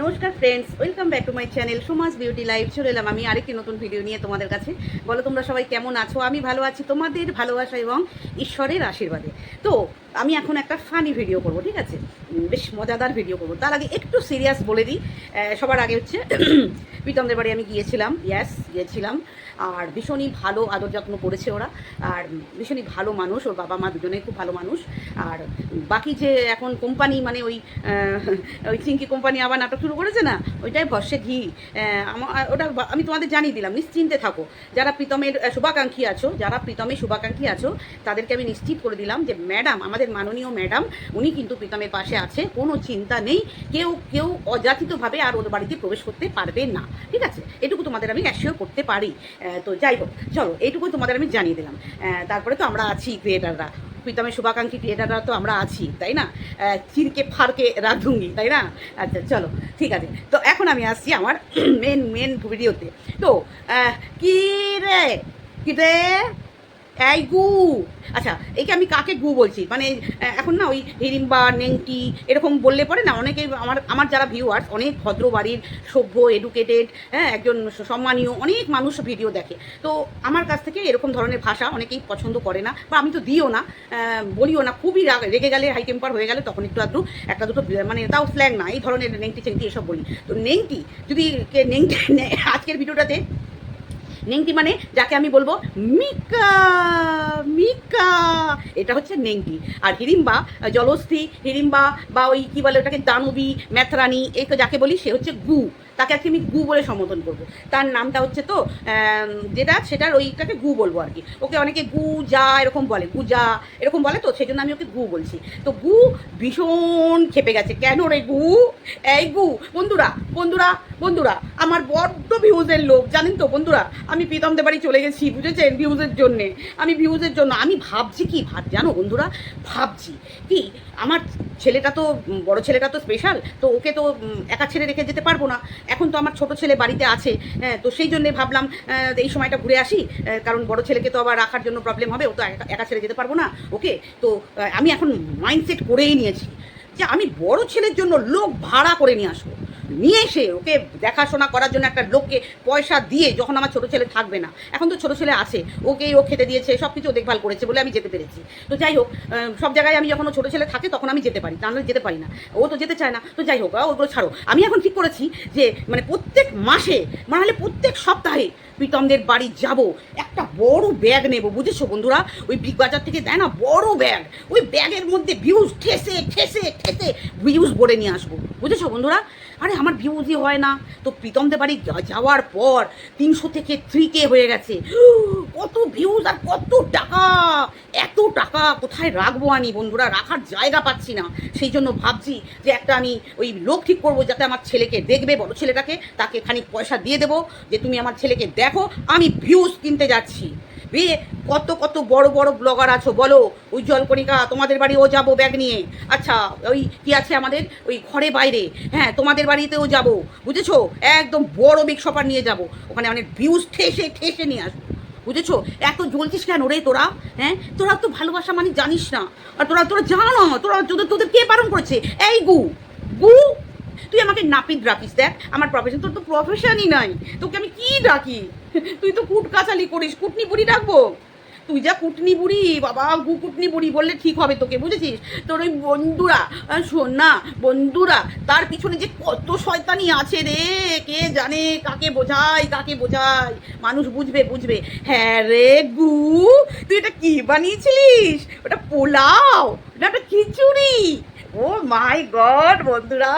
নমস্কার friends welcome back to my channel Samaj beauty live চলে এলাম আমি আরেকটি নতুন ভিডিও নিয়ে তোমাদের কাছে। বলো, তোমরা সবাই কেমন আছো? আমি ভালো আছি। তোমাদের ভালোবাসা এবং ঈশ্বরের আশীর্বাদে। তো, আমি এখন একটা ফানি ভিডিও করব, ঠিক আছে? বেশ মজাদার ভিডিও করব। তার আগে একটু সিরিয়াস বলে দিই। সবার আগে হচ্ছে প্রীতমদের বাড়ি আমি গিয়েছিলাম। ইয়াস গিয়েছিলাম। আর ভীষণই ভালো আদর যত্ন করেছে ওরা। আর ভীষণই ভালো মানুষ, ওর বাবা মা দুজনেই খুব ভালো মানুষ। আর বাকি যে এখন কোম্পানি মানে ওই ওই চিঙ্কি কোম্পানি আবার নাটক শুরু করেছে না, ওইটাই ভরসে ঘি। ওটা আমি তোমাদের জানিয়ে দিলাম, নিশ্চিন্তে থাকো। যারা প্রীতমের শুভাকাঙ্ক্ষী আছো, যারা প্রীতমের শুভাকাঙ্ক্ষী আছো, তাদেরকে আমি নিশ্চিত করে দিলাম যে ম্যাডাম, আমাদের মাননীয় ম্যাডাম, উনি কিন্তু প্রীতমের পাশে আছে, কোনো চিন্তা নেই। কেউ কেউ অযাচিতভাবে আর ওর বাড়িতে প্রবেশ করতে পারবে না। ঠিক আছে? এটুকু তোমাদের আমি অ্যাসিওর করতে পারি। তো যাই হোক, চলো এইটুকু তোমাদের আমি জানিয়ে দিলাম। তারপরে তো আমরা আছি ক্রিয়েটাররা প্রীতমের শুভাকাঙ্ক্ষী ক্রিয়েটাররা তো আমরা আছি, তাই না? চিনকে ফারকে রাধুঙ্গি তাই না? আচ্ছা চলো, ঠিক আছে। তো এখন আমি আসছি আমার মেন মেন ভিডিওতে তো। কি রে? কী রে? এই গু। আচ্ছা একে আমি কাকে গু বলছি? মানে এখন না ওই হিরিম্বা, নেংটি এরকম বললে পরে না অনেকে আমার আমার যারা ভিউয়ার্স অনেক ভদ্র বাড়ির সভ্য এডুকেটেড হ্যাঁ একজন সম্মানীয়, অনেক মানুষ ভিডিও দেখে। তো আমার কাছ থেকে এরকম ধরনের ভাষা অনেকেই পছন্দ করে না বা আমি তো দিও না বলিও না, খুবই রাগ- গেলে হাই টেম্পার হয়ে গেলে তখন একটু আধটু, একটা দুটো মানে তাও স্ল্যাং না, এই ধরনের নেংটি চেংটি এসব বলি। তো নেংটি, যদি কে নেংটি আজকের ভিডিওটাতে নেংটি মানে যাকে আমি বলব মিকা মিকা। এটা হচ্ছে নেংটি। আর হিড়িম্বা জলস্থি হিড়িম্বা বা ওই কী বলে ওটাকে দানবী, ম্যাথরানি এই যাকে বলি সে হচ্ছে গু। তাকে আজকে আমি গু বলে সম্বোধন করব। তার নামটা হচ্ছে তো যেটা, সেটার ওইটাকে গু বলব আর কি। ওকে অনেকে গু, যা এরকম বলে, গু, যা এরকম বলে তো সেই জন্য আমি ওকে গু বলছি। তো গু ভীষণ খেপে গেছে। কেন রে গু? এই গু, বন্ধুরা বন্ধুরা বন্ধুরা, আমার বড্ড ভিউজের লোক, জানেন তো বন্ধুরা, আমি প্রীতমদের বাড়ি চলে গেছি, বুঝেছেন? ভিউজের জন্যে। আমি ভিউজের জন্য, আমি ভাবছি কি ভাব জানো বন্ধুরা? ভাবছি কি, আমার ছেলেটা তো, বড় ছেলেটা তো স্পেশাল তো ওকে তো একা ছেড়ে রেখে যেতে পারব না। এখন তো আমার ছোট ছেলে বাড়িতে আছে হ্যাঁ, তো সেই জন্যে ভাবলাম এই সময়টা ঘুরে আসি কারণ বড় ছেলেকে তো আবার রাখার জন্য প্রবলেম হবে ও তো একা- ছেড়ে যেতে পারব না ওকে? তো আমি এখন মাইন্ডসেট করেই নিয়েছি। যে আমি বড় ছেলের জন্য লোক ভাড়া করে নিয়ে আসব। নিয়ে এসে ওকে দেখাশোনা করার জন্য একটা লোককে পয়সা দিয়ে যখন আমার ছোটো ছেলে থাকবে না, এখন তো ছোটো ছেলে আছে, ওকেই ও খেতে দিয়েছে সব কিছু দেখভাল করেছে বলে আমি যেতে পেরেছি। তো যাই হোক সব জায়গায় আমি যখন ও ছোট ছেলে থাকে তখন আমি যেতে পারি তাহলে যেতে পারি না। ও তো যেতে চায় না, তো যাই হোক ওগুলো ছাড়ো। আমি এখন ঠিক করেছি যে মানে প্রত্যেক মাসে মানে প্রত্যেক সপ্তাহে প্রীতমদের বাড়ি যাব। একটা বড় ব্যাগ নেব, বুঝেছ বন্ধুরা? ওই বিগ বাজার থেকে দেয় না, বড় ব্যাগ ওই ব্যাগের মধ্যে ভিউজ ঠেসে ঠেসে ঠেসে ভিউজ ভরে নিয়ে আসব, বুঝেছ বন্ধুরা? আরে, আমার ভিউজই হয় না। তো প্রীতমদের বাড়ি যাওয়ার পর তিনশো থেকে থ্রি কে হয়ে গেছে। কত ভিউজ আর কত টাকা! এত টাকা কোথায় রাখব আমি বন্ধুরা? রাখার জায়গা পাচ্ছি না। সেই জন্য ভাবছি যে একটা আমি ওই লোক ঠিক করব যাতে আমার ছেলেকে দেখবে, বড় ছেলেটাকে, তাকে খানিক পয়সা দিয়ে দেবো, যে তুমি আমার ছেলেকে দেখো, আমি ভিউজ কিনতে যাচ্ছি। বে কত কত বড় বড় ব্লগার আছো, বলো। উজ্জ্বল কণিকা তোমাদের বাড়ি ও যাব ব্যাগ নিয়ে। আচ্ছা ওই কি আছে আমাদের? ওই ঘরে বাইরে। হ্যাঁ তোমাদের বাড়িতেও যাব। বুঝেছ? একদম বড় বিগ শপার নিয়ে যাব। ওখানে অনেক ভিউজ ঠেসে ঠেসে নিয়ে আসব। বুঝেছ? এত জ্বলছিস কেন রে তোরা? হ্যাঁ? তোরা তো ভালোবাসা মানে জানিস না। আর তোরা তোরা জানো তোরা তোদের তোদের কে বারণ করেছে? এই গু। গু? তুই আমাকে নাপিত রাখিস দেখ আমার প্রফেশন তোর তো প্রফেশনই নাই। তোকে আমি কি ডাকি? তুই তো কুট কাচালি করিস কুটনি বুড়ি ডাকবো? তুই যা কুটনি বুড়ি বাবা গু কুটনি বুড়ি বললে ঠিক হবে তোকে বুঝেছিস? তোর ওই বন্ধুরা আহ, শোন না বন্ধুরা তার পিছনে যে কত শয়তানি আছে রে কে জানে কাকে বোঝায় কাকে বোঝায়? মানুষ বুঝবে বুঝবে। হ্যাঁ রে গু তুই এটা কি বানিয়েছিলিস? ওটা পোলাও না ওটা খিচুড়ি? ও মাই গড বন্ধুরা,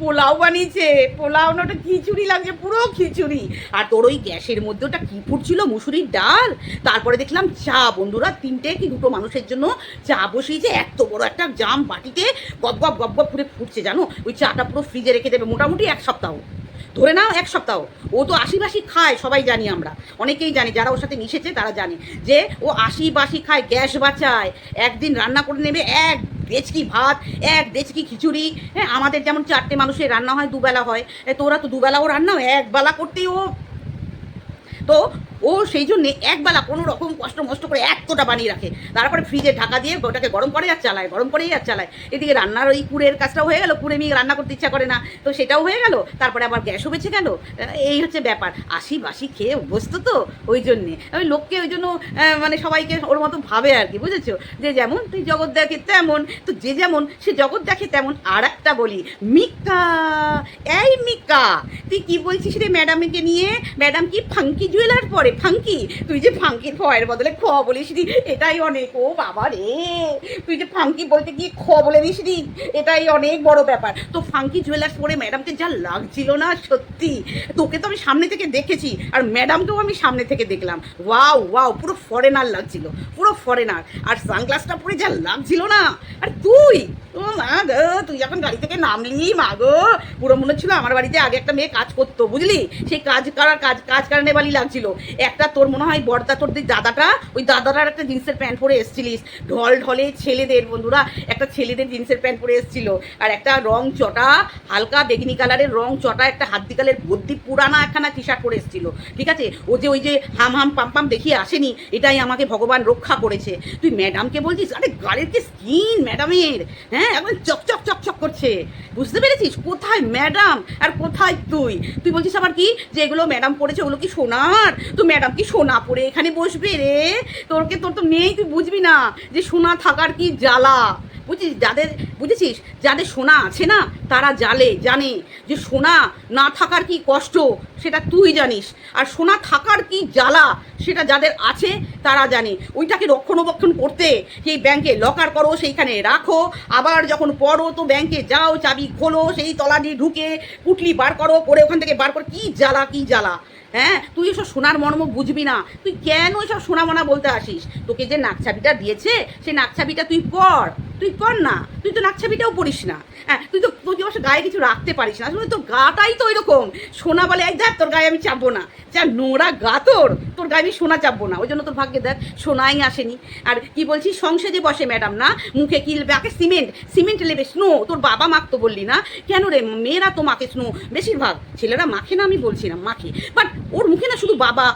পোলাও বানিয়েছে। পোলাও না ওটা খিচুড়ি লাগছে, পুরো খিচুড়ি। আর তোর ওই গ্যাসের মধ্যে ওটা কি ফুটছিল? মুসুরির ডাল? তারপরে দেখলাম চা। বন্ধুরা, তিনটে কি দুটো মানুষের জন্য চা বসিয়েছে। এত বড় একটা জাম বাটিতে গপ গপ গপ গপ করে ফুটছে, জানো? ওই চাটা পুরো ফ্রিজে রেখে দেবে, মোটামুটি এক সপ্তাহ। ধরে নাও এক সপ্তাহ। ও তো আশিবাসি খায়, সবাই জানি আমরা। অনেকেই জানি, যারা ওর সাথে মিশেছে তারা জানে যে ও আশিবাসি খায়, গ্যাস বাঁচায়। একদিন রান্না করে নেবে এক দেচকি ভাত, এক দেচকি খিচুড়ি। হ্যাঁ আমাদের যেমন চারটে মানুষের রান্না হয়, দুবেলা হয়। তোরা তো দুবেলাও রান্না হয়, একবেলা করতেই ও তো ও সেই জন্যে একবেলা কোনো রকম কষ্ট মষ্ট করে এতটা বানিয়ে রাখে। তারপরে ফ্রিজে ঢাকা দিয়ে ওটাকে গরম করে আর চালায়, গরম করেই আর চালায়। এদিকে রান্নার ওই কুড়ের কাজটাও হয়ে গেল, কুড়ে নিয়ে রান্না করতে ইচ্ছা করে না। তো সেটাও হয়ে গেল, তারপরে আবার গ্যাসও বেঁচে গেল। এই হচ্ছে ব্যাপার। আশি বাসি খেয়ে অভ্যস্ত তো ওই জন্যে। ওই লোককে ওই জন্য মানে সবাইকে ওর মতো ভাবে আর কি, বুঝেছ? যে যেমন তুই জগৎ দেখে তেমন, তো যে যেমন সে জগৎ দেখে তেমন আর একটা বলি, মিকা, এই মিকা, তুই কি বলছিস রে ম্যাডামকে নিয়ে? ম্যাডাম কি ফাঙ্কি জুয়েলার পরে? ফাঙ্কি, তুই যে ফাঙ্কির ফয়ের বদলে খ বলিস রি, এটাই অনেক, ও বাবা রে। তুই যে ফাঙ্কি বলতে গিয়ে খ বলে দিস রি, এটাই অনেক বড় ব্যাপার। তো ফাঙ্কি জুয়েলার্স পরে ম্যাডামকে যা লাগছিল না সত্যি, তোকে তো আমি সামনে থেকে দেখেছি, আর ম্যাডামকেও আমি সামনে থেকে দেখলাম। ওয়াও ওয়াও, পুরো ফরেনার লাগছিল, পুরো ফরেনার আর সানগ্লাসটা পরে যা লাগছিল না, আর তুই, ও মা গো, তুই যখন গাড়ি থেকে নামলি, মা গো পুরো মনে হচ্ছিল আমার বাড়িতে আগে একটা মেয়ে কাজ করতো, বুঝলি? সেই কাজ করার কাজ কাজ কারণে বালি লাগছিল। একটা তোর মনে হয় বর্দা তোর দাদাটা, ওই দাদাটার একটা জিন্সের প্যান্ট পরে এসেছিলিস। ঢল ঢলে ছেলেদের বন্ধুরা, একটা ছেলেদের জিন্সের প্যান্ট পরে এসেছিল। আর একটা রং চটা, হালকা বেগনি কালারের রং চটা, একটা হাদ্দি কালের ভর্তি পুরানা একখানা টি শার্ট পরে এসেছিল। ঠিক আছে? ও যে ওই যে হাম হাম পাম পাম দেখিয়ে আসেনি, এটাই আমাকে ভগবান রক্ষা করেছে। তুই ম্যাডামকে বলছিস, আরে গাড়ির কি স্কিন ম্যাডামের হ্যাঁ? একদম চকচক চকচক করছে। বুঝতে পেরেছিস? কোথায় ম্যাডাম? আর কোথায় তুই? তুই বলছিস আবার কি? যে এগুলো ম্যাডাম পড়েছে, ওগুলো কি সোনার? তো ম্যাডাম, কি সোনা পরে এখানে বসবে রে? তোরকে তোর তো নেই তুই বুঝবি না যে সোনা থাকার কি জ্বালা। বুঝছিস? যাদের, বুঝেছিস? যাদের সোনা আছে না, তারা জালে, জানে যে সোনা না থাকার কি কষ্ট, সেটা তুই জানিস। আর সোনা থাকার কি জ্বালা, সেটা যাদের আছে, তারা জানে। ওইটাকে রক্ষণাবেক্ষণ করতে সেই ব্যাংকে লকার করো, সেইখানে রাখো। আবার যখন পড়ো, তো ব্যাংকে যাও, চাবি খোলো, সেই তলা দিয়ে ঢুকে পুটলি বার করো, করে ওখান থেকে বার করো। কী জ্বালা কী জ্বালা? হ্যাঁ? তুই এসব সোনার মর্ম বুঝবি না। তুই কেন এসব সোনা মনা বলতে আসিস? তোকে যে নাকছাবিটা দিয়েছে সেই নাকছাবিটা তুই পর। তুই কর না, তুই তো নাকছাবিটাও পড়িস না। হ্যাঁ তুই তো তুই অবশ্য গায়ে কিছু রাখতে পারিস না? আসলে তোর গাটাই তো ওইরকম সোনা বলে এক দেখ, তোর গায়ে আমি চাপবো না। যা নোংরা গা তোর তোর গায়ে আমি সোনা চাপবো না। ওই জন্য তোর ভাগ্যে দেখ, সোনাই আসেনি। আর কি বলছি সংসদে বসে ম্যাডাম, না? মুখে কি আগে সিমেন্ট সিমেন্ট লেবে স্নো, তোর বাবা মাখতো বললি না? কেন রে, মেয়েরা তো মাখে স্নো? বেশিরভাগ ছেলেরা মাখে না, আমি বলছি না, মাখে। বাট ওর মুখে না শুধু বাবা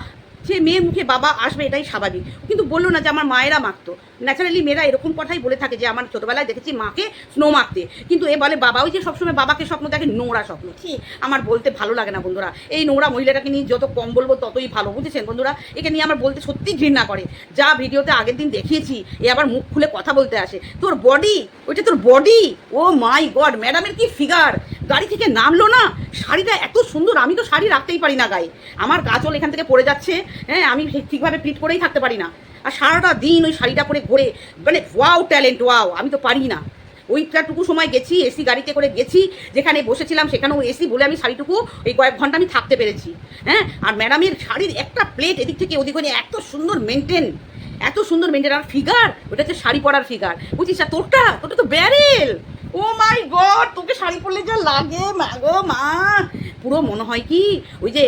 সে মেয়ের মুখে বাবা আসবে এটাই স্বাভাবিক। কিন্তু বলল না যে আমার মায়েরা মাখতো ন্যাচারালি মেয়েরা এরকম কথাই বলে থাকে যে, আমার ছোটোবেলায় দেখেছি মাকে স্নো মাখতে কিন্তু এ বলে, বাবা, ওই যে সবসময় বাবাকে স্বপ্ন দেখে নোংরা স্বপ্ন। ঠিক আমার বলতে ভালো লাগে না বন্ধুরা। এই নোংরা মহিলাটাকে নিয়ে যত কম বলব, ততই ভালো, বুঝেছেন বন্ধুরা? একে নিয়ে আমার বলতে সত্যি ঘৃণা করে। যা ভিডিওতে আগের দিন দেখিয়েছি, এ আবার মুখ খুলে কথা বলতে আসে। তোর বডি ওইটা তোর বডি ও মাই গড ম্যাডামের কি ফিগার গাড়ি থেকে নামলো না? শাড়িটা এত সুন্দর, আমি তো শাড়ি রাখতেই পারি না গায়ে। আমার গাছল এখান থেকে পড়ে যাচ্ছে হ্যাঁ আমি ঠিকভাবে ফিট করেই থাকতে পারি না। আর সারাটা দিন ওই শাড়িটা পরে ঘোরে। মানে ওয়াও ট্যালেন্ট ওয়াও আমি তো পারি না। ওইটাটুকু সময় গেছি, এসি গাড়িতে করে গেছি, যেখানে বসেছিলাম সেখানেও এসি বলে আমি শাড়িটুকু এই কয়েক ঘণ্টা আমি থাকতে পেরেছি। হ্যাঁ আর ম্যাডামের শাড়ির একটা প্লেট এদিক থেকে ওদিক এত সুন্দর মেনটেন এত সুন্দর মেনটেন আর ফিগার ওটা হচ্ছে শাড়ি পরার ফিগার বুঝছিস, আর তোরটা তোরটা তো ব্যারেল ও মাই গড তোকে শাড়ি পরলে যা লাগে, মা গো, মা। পুরো মনে হয় কি, ওই যে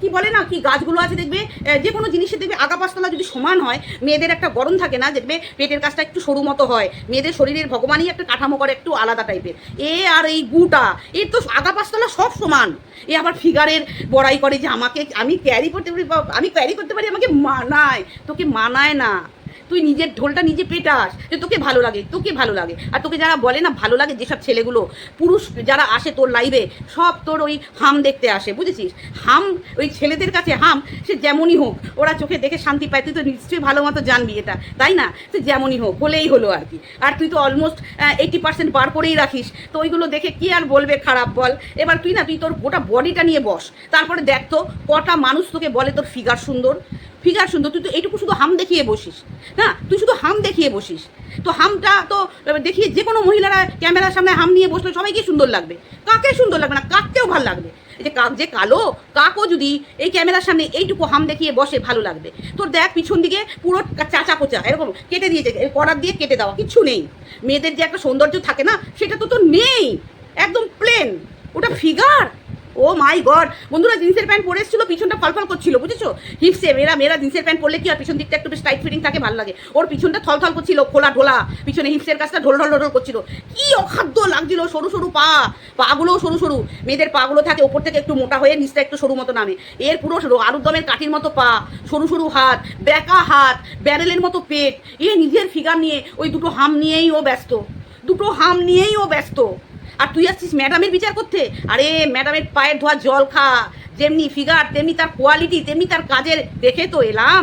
কি বলে না, কি গাছগুলো আছে দেখবে যে কোনো জিনিসের দেখবে আগা পাঁচতলা যদি সমান হয়, মেয়েদের একটা গরম থাকে না, দেখবে পেটের কাজটা একটু সরু মতো হয়, মেয়েদের শরীরের ভগবানই একটা কাঠামো করে একটু আলাদা টাইপের। এ আর এই গুটা এর তো আগা পাঁচতলা সব সমান। এ আবার ফিগারের বড়াই করে যে আমাকে, আমি ক্যারি করতে পারি আমি ক্যারি করতে পারি, আমাকে মানায়, তোকে মানায় না। তুই নিজের ঢোলটা নিজে পেটাস, যে তোকে ভালো লাগে, তোকে ভালো লাগে। আর তোকে যারা বলে না ভালো লাগে যেসব ছেলেগুলো, পুরুষ যারা আসে তোর লাইভে সব তোর ওই হাম দেখতে আসে, বুঝেছিস? হাম, ওই ছেলেদের কাছে হাম, সে যেমনই হোক, ওরা চোখে দেখে শান্তি পায়, তুই তো নিশ্চয়ই ভালো মতো জানবি এটা, তাই না? সে যেমনই হোক, হলেই হলো আর কি। আর তুই তো অলমোস্ট এইটি পার্সেন্ট বার করেই রাখিস, তো ওইগুলো দেখে কি আর বলবে খারাপ বল? এবার তুই না, তুই তোর গোটা বডিটা নিয়ে বস, তারপরে দেখ তো, কটা মানুষ তোকে বলে তোর ফিগার সুন্দর ফিগার সুন্দর, তুই তো এইটুকু শুধু হাম দেখিয়ে বসিস, না? তুই শুধু হাম দেখিয়ে বসিস। তো হামটা তো দেখিয়ে যে কোনো মহিলারা ক্যামেরার সামনে হাম নিয়ে বসলে সবাইকে সুন্দর লাগবে। কাকে সুন্দর লাগবে না? কাককেও ভালো লাগবে। যে কাক যে কালো, কাকও যদি এই ক্যামেরার সামনে এইটুকু হাম দেখিয়ে বসে ভালো লাগবে। তোর দেখ, পিছন দিকে পুরো চাচা কোচা এরকম কেটে দিয়েছে করার দিয়ে কেটে দেওয়া কিছু নেই। মেয়েদের যে একটা সৌন্দর্য থাকে না, সেটা তো তো নেই, একদম প্লেন ওটা ফিগার। ও মাই গড। বন্ধুরা, জিন্সের প্যান্ট পরে এসেছিল, পিছনটা ফলফল করছিল, বুঝেছ? হিপসে, মেয়েরা মেয়েরা জিন্সের প্যান্ট পরলে কি আর পিছন দিকটা একটু বেশ টাইট ফিটিং থাকে, ভালো লাগে। ওর পিছনটা থলথল করছিল, খোলা ঢোলা। পিছনে হিপসের কাছটা ঢোল ঢোল ঢোল করছিল। কি অখাদ্য লাগছিল, সরু সরু পা। পাগুলোও সরু সরু। মেয়েদের পাগুলো থাকে, ওপর থেকে একটু মোটা হয়ে নিচটা একটু সরু মতো নামে। এর পুরো আলুর দমের কাঠির মতো পা, সরু সরু হাত ব্যাকা হাত, ব্যারেলের মতো পেট। এ নিজের ফিগার নিয়ে, ওই দুটো হাম নিয়েই ও ব্যস্ত। দুটো হাম নিয়েই ও ব্যস্ত। আর তুই আসছিস ম্যাডামের বিচার করতে? আরে ম্যাডামের পায়ের ধোয়া জল খা। যেমনি ফিগার তেমনি তার কোয়ালিটি তেমনি তার কাজের। দেখে তো এলাম,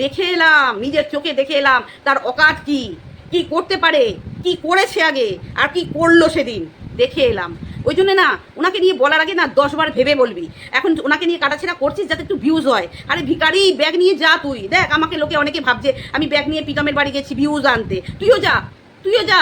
দেখে এলাম, নিজের চোখে দেখে এলাম, তার অকাত কি? কি করতে পারে? কি করেছে আগে? আর কি করল সেদিন? দেখে এলাম। ওই জন্য না, ওনাকে নিয়ে বলার আগে না দশবার ভেবে বলবি। এখন ওনাকে নিয়ে কাটাছেড়া করছিস যাতে একটু ভিউজ হয়। আরে ভিকারি ব্যাগ নিয়ে যা তুই। দেখ, আমাকে লোকে অনেকে ভাবছে, আমি ব্যাগ নিয়ে পিতমের বাড়ি গেছি ভিউজ আনতে। তুইও যা তুইও যা।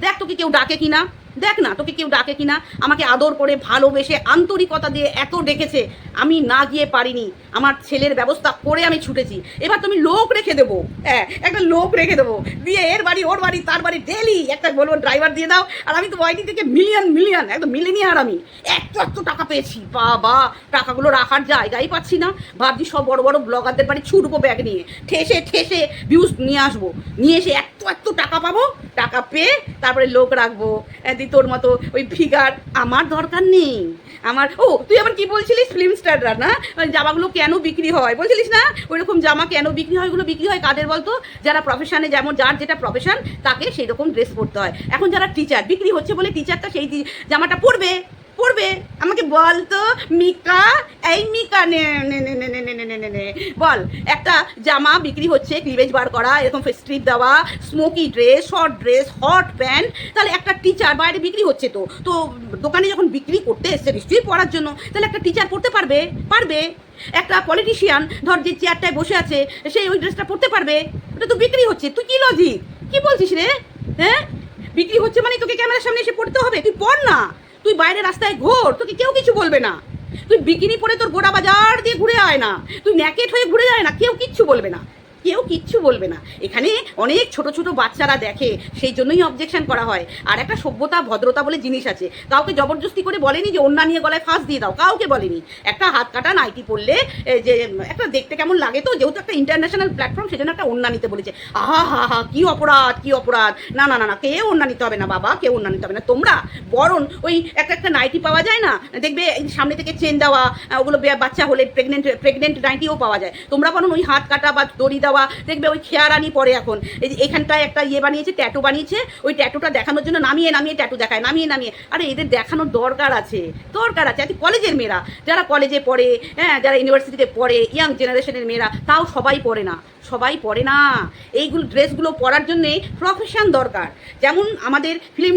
দেখ তোকে কেউ ডাকে কিনা। দেখ না, তোকে কেউ ডাকে কিনা, আমাকে আদর করে ভালোবেসে আন্তরিকতা দিয়ে এত ডেকেছে, আমি না গিয়ে পারিনি। আমার ছেলের ব্যবস্থা করে আমি ছুটেছি। এবার তুমি লোক রেখে দেবো। হ্যাঁ একটা লোক রেখে দেবো। দিয়ে এর বাড়ি, ওর বাড়ি, তার বাড়ি ডেলি একটা বলব ড্রাইভার দিয়ে দাও, আর আমি তো ওয়াইটি থেকে মিলিয়ন মিলিয়ন একদম মিলিনিয়ার আমি। এত এত টাকা পেয়েছি, বাবা, টাকাগুলো রাখার জায়গাই পাচ্ছি না। ভাবছি সব বড় বড় ব্লগারদের বাড়ি ছুটবো ব্যাগ নিয়ে। ঠেসে ঠেসে ভিউজ নিয়ে আসব। নিয়ে এসে এত এত টাকা পাবো, টাকা পেয়ে তারপরে লোক রাখব। দি, তোর মতো ওই ফিগার আমার দরকার নেই। আমার, ও, তুই আবার কি বলছিলিস? ফিল্ম স্টাররা না? জামাগুলো কেন বিক্রি হয়? বলছিলিস না? ওইরকম জামা কেন বিক্রি হয়? ওগুলো বিক্রি হয় কাদের বলতো? যারা প্রফেশনে যেমন, যার যেটা প্রফেশন তাকে সেই রকম ড্রেস পরতে হয়। এখন যারা টিচার বিক্রি হচ্ছে বলে টিচারটা সেই জামাটা পরবে। পড়বে? আমাকে বল তো, মিকা। এই মিকা, নে নে নে বল, একটা জামা বিক্রি হচ্ছে ক্লিভেজ বার করা, এরকম স্ট্রিপ দেওয়া smoky dress short dress hot pant তাহলে একটা টিচার বাইরে বিক্রি হচ্ছে তো। তো দোকানে যখন বিক্রি করতে এসছে নিশ্চয়ই পড়ার জন্য, তাহলে একটা টিচার পড়তে পারবে? পারবে। একটা পলিটিশিয়ান ধর যে চেয়ারটায় বসে আছে সেই ওই ড্রেসটা পড়তে পারবে? ওটা তো বিক্রি হচ্ছে। তুই কি লজিক কি বলছিস রে? হ্যাঁ? বিক্রি হচ্ছে মানে তোকে ক্যামেরার সামনে এসে পড়তে হবে? তুই পড় না। তুই বাইরে রাস্তায় ঘোর, তোকে কেউ কিছু বলবে না। তুই বিকিনি পরে তোর গোটা বাজার দিয়ে ঘুরে আয় না, তুই ন্যাকেট হয়ে ঘুরে যায় না, কেউ কিচ্ছু বলবে না। কেউ কিচ্ছু বলবে না। এখানে অনেক ছোট ছোট বাচ্চারা দেখে সেই জন্যই অবজেকশন করা হয়। আর একটা সভ্যতা ভদ্রতা বলে জিনিস আছে। কাউকে জবরদস্তি করে বলেনি যে অন্য নিয়ে গলায় ফাঁস দিয়ে দাও। কাউকে বলেনি। একটা হাত কাটা নাইটি পরলে এ, যে একটা দেখতে কেমন লাগে তো যেহেতু একটা ইন্টারন্যাশনাল প্ল্যাটফর্ম সেজন্য একটা অন্য নিতে বলেছে। আহা হা হা কি অপরাধ কি অপরাধ। না না না না কেউ অন্য নিতে হবে না বাবা কেউ অন্য নিতে হবে না। তোমরা বরং ওই একটা একটা নাইটি পাওয়া যায় না দেখবে সামনে থেকে চেন দেওয়া ওগুলো বাচ্চা হলে প্রেগনেন্ট প্রেগনেন্ট নাইটিও পাওয়া যায়। তোমরা বরং ওই হাত কাটা বা দড়ি দেওয়া দেখবে ওই খেয়ারানি পরে এখন। এই যে এখানটায় একটা ইয়ে বানিয়েছে ট্যাটু বানিয়েছে, ওই ট্যাটুটা দেখানোর জন্য নামিয়ে নামিয়ে ট্যাটু দেখায়, নামিয়ে নামিয়ে। আরে এদের দেখানোর দরকার আছে দরকার আছে। আজকে কলেজের মেয়েরা, যারা কলেজে পড়ে হ্যাঁ যারা ইউনিভার্সিটিতে পড়ে ইয়াং জেনারেশনের মেয়েরা, তাও সবাই পড়ে না। সবাই পরে না। এইগুলো ড্রেসগুলো পরার জন্যে প্রফেশন দরকার। যেমন আমাদের ফিল্ম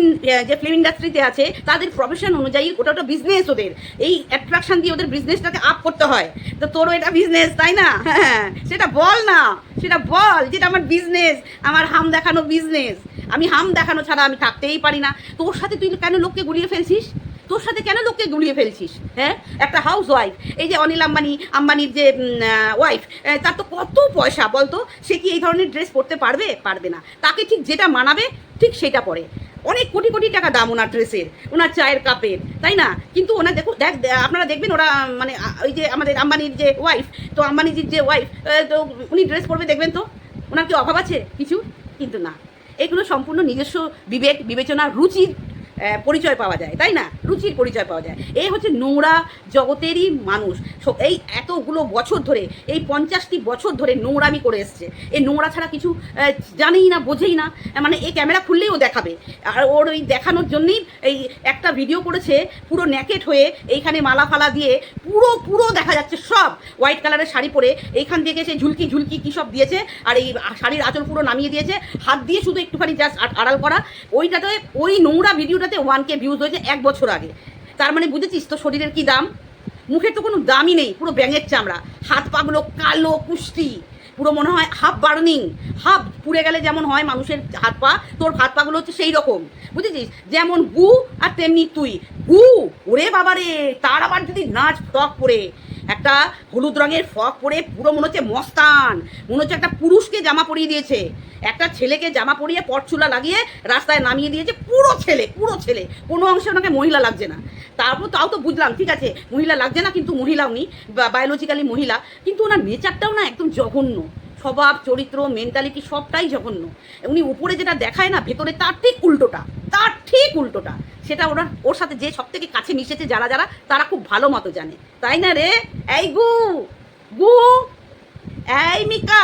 যে ফিল্ম ইন্ডাস্ট্রিতে আছে তাদের প্রফেশন অনুযায়ী ওটা ওটা বিজনেস ওদের। এই অ্যাট্রাকশন দিয়ে ওদের বিজনেসটাকে আপ করতে হয়। তো তোরও এটা বিজনেস তাই না? হ্যাঁ। সেটা বল না। সেটা বল যেটা আমার বিজনেস আমার হাম দেখানো বিজনেস আমি হাম দেখানো ছাড়া আমি থাকতেই পারি না। তোর সাথে তুই কেন লোককে গুলিয়ে ফেলছিস? তোর সাথে কেন লোককে গুলিয়ে ফেলছিস হ্যাঁ? একটা হাউস ওয়াইফ এই যে অনিল আম্বানি, আম্বানির যে ওয়াইফ তার তো কত পয়সা বলতো? সে কি এই ধরনের ড্রেস পরতে পারবে? পারবে না। তাকে ঠিক যেটা মানাবে, ঠিক সেটা পরে। অনেক কোটি কোটি টাকা দাম ওনার ড্রেসের ওনার চায়ের কাপের, তাই না? কিন্তু ওনার দেখো, দেখ আপনারা দেখবেন ওরা মানে ওই যে আমাদের আম্বানির যে ওয়াইফ তো আম্বানিজির যে ওয়াইফ তো উনি ড্রেস পরবে, দেখবেন তো? ওনার কি অভাব আছে? কিছু? কিন্তু না। এগুলো সম্পূর্ণ নিজস্ব বিবেক, বিবেচনা রুচির পরিচয় পাওয়া যায়, তাই না? রুচির পরিচয় পাওয়া যায়। এই হচ্ছে নোংরা জগতেরই মানুষ। এই এতগুলো বছর ধরে, এই পঞ্চাশটি বছর ধরে নোংরামি করে এসছে। এই নোংরা ছাড়া কিছু জানেই না, বোঝেই না। মানে এই ক্যামেরা খুললেই ও দেখাবে। আর ওর ওই দেখানোর জন্যই এই একটা ভিডিও করেছে, পুরো ন্যাকেট হয়ে এইখানে মালা ফালা দিয়ে পুরো পুরো দেখা যাচ্ছে সব। হোয়াইট কালারের শাড়ি পরে এইখান থেকে সে ঝুলকি ঝুলকি কী সব দিয়েছে, আর এই শাড়ির আঁচল পুরো নামিয়ে দিয়েছে। হাত দিয়ে শুধু একটুখানি জাস্ট আড়াল করা। ওইটাতে ওই নোংরা ভিডিওটাতে ওয়ান কে ভিউজ হয়েছে এক বছর আগে। তার মানে বুঝেছিস তো শরীরের কি দাম? মুখের তো কোনো দামই নেই, পুরো ব্যাঙের চামড়া। হাত পাগুলো কালো, কুষ্টি। পুরো মনে হয় হাফ বার্নিং হাফ পুড়ে গেলে যেমন হয় মানুষের হাত পা, তোর হাত পাগুলো হচ্ছে সেই রকম। বুঝেছিস? যেমন গু আর তেমনি তুই। গু, ওরে বাবারে, তার আবার যদি নাচ ফ্রক পরে একটা হলুদ রঙের ফক পরে পুরো মনে হচ্ছে মস্তান, মনে হচ্ছে একটা পুরুষকে জামা পরিয়ে দিয়েছে। একটা ছেলেকে জামা পরিয়ে পটচুলা লাগিয়ে রাস্তায় নামিয়ে দিয়েছে পুরো ছেলে পুরো ছেলে। কোনো অংশে ওনাকে মহিলা লাগছে না। তারপর তাও তো বুঝলাম, ঠিক আছে, মহিলা লাগছে না, কিন্তু মহিলা উনি বায়োলজিক্যালি মহিলা, কিন্তু ওনার নেচারটাও না একদম জঘন্য। স্বভাব, চরিত্র মেন্টালিটি সবটাই জঘন্য। উনি উপরে যেটা দেখায় না, ভেতরে তার ঠিক উল্টোটা, তার ঠিক উল্টোটা। সেটা ওনার ওর সাথে যে সব থেকে কাছে মিশেছে যারা যারা, তারা খুব ভালো মতো জানে। তাই না রে? এই গু গু, এই মিকা,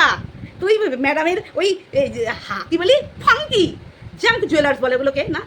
তুই ম্যাডামের ওই, এই যে, হা বলি? ফাঙ্কি, জাঙ্ক জুয়েলার্স বলে ওগুলোকে, না?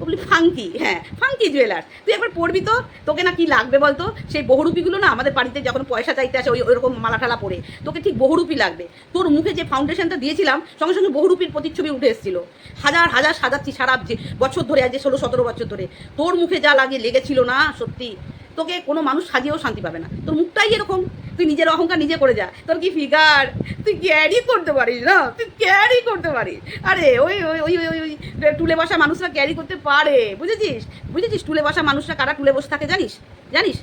ওগুলি ফাঙ্কি হ্যাঁ ফাঙ্কি জুয়েলার্স তুই একবার পড়বি তো, তোকে না কি লাগবে বলতো? সেই বহুরূপীগুলো না আমাদের বাড়িতে যখন পয়সা চাইতে আসে, ওই, ওইরকম মালা ঠালা পরে, তোকে ঠিক বহুরূপী লাগবে। তোর মুখে যে ফাউন্ডেশনটা দিয়েছিলাম, সঙ্গে সঙ্গে বহুরূপীর প্রতিচ্ছবি উঠে এসেছিল। হাজার হাজার সাজাচ্ছি সারা বছর ধরে, আজ ষোলো, সতেরো বছর ধরে। তোর মুখে যা লাগে লেগেছিল না, সত্যি। তোকে কোনো মানুষ সাজিয়েও শান্তি পাবে না। তোর মুখটাই এরকম। তুই নিজের অহংকার নিজে করে যা। তোর কি ফিগার তুই ক্যারি করতে পারিস না? তুই ক্যারি করতে পারিস। আরে, ওই ওই ওই ওই ওই টুলে বসা মানুষরা ক্যারি করতে পারে। বুঝেছিস? বুঝেছিস টুলে বসা মানুষরা কারা টুলে বসে থাকে? জানিস? জানিস?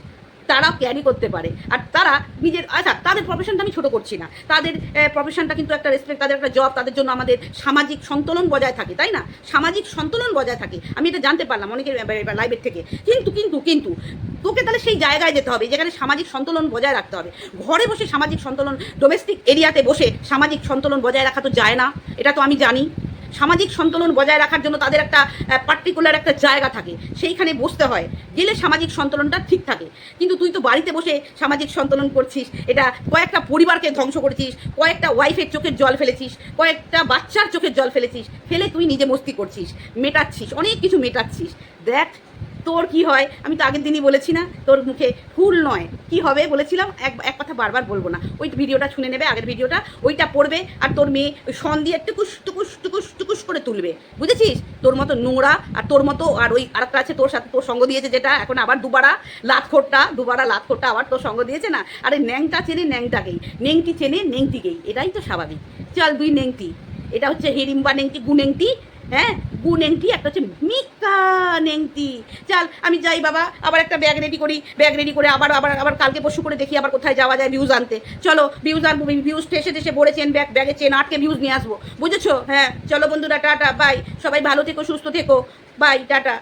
তারাও ক্যারি করতে পারে। আর তারা নিজের আচ্ছা তাদের প্রফেশনটা আমি ছোট করছি না। তাদের প্রফেশনটা কিন্তু একটা রেসপেক্ট তাদের একটা জব তাদের জন্য আমাদের সামাজিক সন্তুলন বজায় থাকে, তাই না? সামাজিক সন্তুলন বজায় থাকে। আমি এটা জানতে পারলাম অনেকের লাইভের থেকে। কিন্তু কিন্তু কিন্তু, তোকে তাহলে সেই জায়গায় যেতে হবে, যেখানে সামাজিক সন্তুলন বজায় রাখতে হবে। ঘরে বসে সামাজিক সন্তুলন ডোমেস্টিক এরিয়াতে বসে সামাজিক সন্তুলন বজায় রাখা তো যায় না, এটা তো আমি জানি। সামাজিক সন্তুলন বজায় রাখার জন্য তাদের একটা পার্টিকুলার একটা জায়গা থাকে। সেইখানে বসতে হয়। গেলে সামাজিক সন্তুলনটা ঠিক থাকে। কিন্তু তুই তো বাড়িতে বসে সামাজিক সন্তুলন করছিস, এটা কয়েকটা পরিবারকে ধ্বংস করেছিস, কয়েকটা ওয়াইফের চোখের জল ফেলেছিস, কয়েকটা বাচ্চার চোখের জল ফেলেছিস, ফেলে তুই নিজে মস্তি করছিস, মেটাচ্ছিস, অনেক কিছু মেটাচ্ছিস। দেখ তোর কি হয়? আমি তো আগের দিনই বলেছি না, তোর মুখে ফুল নয়। কি হবে বলেছিলাম? এক এক কথা বারবার বলব না। ওই ভিডিওটা শুনে নেবে, আগের ভিডিওটা, ওইটা পড়বে, আর তোর মেয়ে ওই সন দিয়ে টুকুস টুকুস টুকুস টুকুস করে তুলবে। বুঝেছিস? তোর মতো নোংরা, আর তোর মতো, আর ওই আরেকটা আছে তোর সাথে, তোর সঙ্গ দিয়েছে যেটা, এখন আবার দুবারা লাতখোরটা দুবারা লাতখোরটা আবার তোর সঙ্গ দিয়েছে না? আরে ন্যাংটা চেনে ন্যাংটাকেই নেংটি চেনে নেংটিকেই এটাই তো স্বাভাবিক। চল দুই নেংটি এটা হচ্ছে হিড়িম্বা নেংটি গু নেংটি হ্যাঁ? গু নেংটি একটা হচ্ছে মিকা নেংটি চল, আমি যাই বাবা, আবার একটা ব্যাগ রেডি করি ব্যাগ রেডি করে আবার আবার আবার কালকে পরশু করে দেখি আবার কোথায় যাওয়া যায় ভিউজ আনতে। চলো ভিউজ আনব ভিউজ টেসে টেসে ভরে চেন ব্যাগ ব্যাগে চেন আটকে ভিউজ নিয়ে আসব। বুঝেছ? হ্যাঁ চলো বন্ধুরা, টাটা বাই সবাই ভালো থেকো, সুস্থ থেকো। Bye tata.